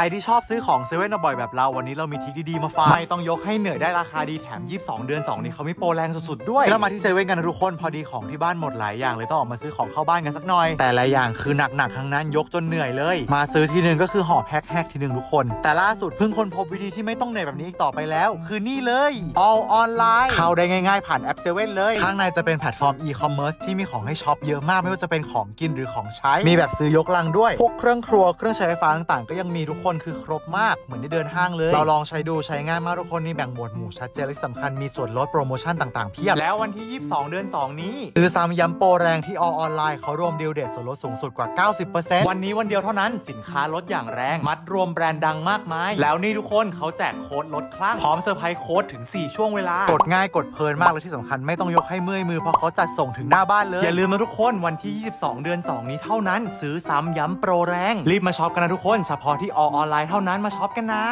รที่ชอบซื้อของเซเว่นบ่อยแบบเราวันนี้เรามีทิคดีๆมาฝากไม่ต้องยกให้เหนื่อยได้ราคาดีแถม 22 เดือน 2 นี้เขามีโปรแรงสุดๆด้วย แล้วมาที่เซเว่นกันนะทุกคนพอดีของที่บ้านหมดหลายอย่างเลยต้องออกมาซื้อของเข้าบ้านกันสักหน่อย แต่ละอย่างคือหนักๆทั้งนั้นยกจนเหนื่อยเลย มาซื้อทีหนึ่งก็คือห่อแพ็คแฮกทีหนึ่งทุกคน แต่ล่าสุดเพิ่งค้นพบวิธีที่ไม่ต้องเหนื่อยแบบนี้อีกต่อไปแล้ว คือนี่เลย all online เข้าได้ง่ายๆผ่านแอปเซเว่นเลยข้างในจะเป็นแพลตฟอร์ม e-commerce ที่มีของให้ช็อปเยอะมากไม่ว่าจะเป็นของกินหรือของใช้ มีแบบซื้อยกลังด้วย พวกเครื่องครัวเครื่องใช้ไฟฟ้าต่างๆก็ยังมีทุกคนคือครบมากเหมือนได้เดินห้างเลย เราลองใช้ดูใช้ง่ายมากทุกคนนี่แบ่งหมวดหมู่ชัดเจนและที่สำคัญมีส่วนลดโปรโมชั่นต่างๆเพียบแล้ววันที่ 22 เดือน 2 นี้คือซ้ำย้ำโปรแรงที่ all online เขารวมดีลเด็ดส่วนลดสูงสุดกว่า 90%วันนี้วันเดียวเท่านั้นสินค้าลดอย่างแรง มัดรวมแบรนด์ดังมากมาย แล้วนี่ทุกคนเขาแจกโค้ดลดคลั่งพร้อมเซอร์ไพรส์โค้ดถึง 4 ช่วงเวลากดง่ายกดเพลินมากเลยที่สำคัญไม่ต้องยกให้เมื่อยมือเพราะเขาจัดส่งถึงหน้าบ้านเลย อย่าลืมนะทุกคนวันที่ 22 เดือน 2 นี้เท่านั้น ซื้อซ้ำย้ำโปรแรง รีบมาช็อปกันนะทุกคน เฉพาะที่ออนไลน์เท่านั้นมาช็อปกันนะ